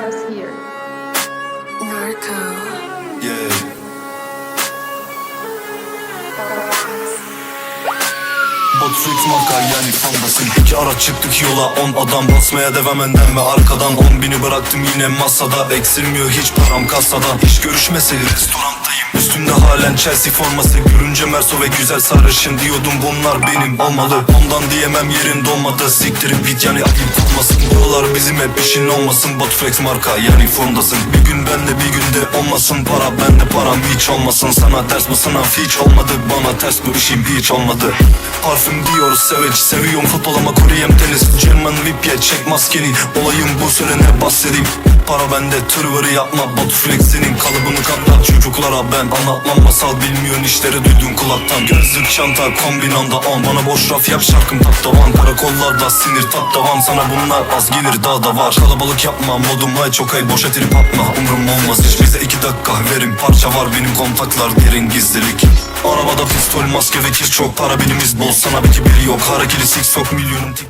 us here. Narco. Yeah. Botflix marka yani fandasın İki araç çıktık yola on adam basmaya devam önden ve arkadan On bini bıraktım yine masada Eksilmiyor hiç param kasada İş görüşmesi restorandayım Üstümde halen Chelsea forması. Görünce Merso ve güzel sarışın diyordum bunlar benim olmalı. Ondan diyemem yerin dolmadı. Siktirip git yani ayıp olmasın. Buralar bizim hep işin olmasın. Botflex marka yani fondasın. Bir gün bende bir günde olmasın. Para bende param hiç olmasın. Sana ters bu sınav hiç olmadı. Bana ters bu işim hiç olmadı. Parfüm diyoruz Savage Seviyorum. Futbol ama kuruyem tenis. German VIP ye çek maskeni. Olayım bu söyle ne bahsedeyim Para bende tırvırı yapma. Botflex senin kalıbını katla Çocuklara ben anlatmam. Masal Bilmiyorsun işleri duydun kulaktan. Gözlük çanta kombinanda on. Bana boş raf yap şarkım tattavan Karakollarda sinir tattavan Sana bunlar az gelir daha da var. Kalabalık yapma modum hay çok ay. Boşa trip atma umrum olmaz. Hiç Bize iki dakika verin. Parça var benim kontaklar derin gizlilik. Arabada pistol maske ve kiz çok. Para Benimiz bol sana bir kibiri yok. Harekeli six sok milyonum tik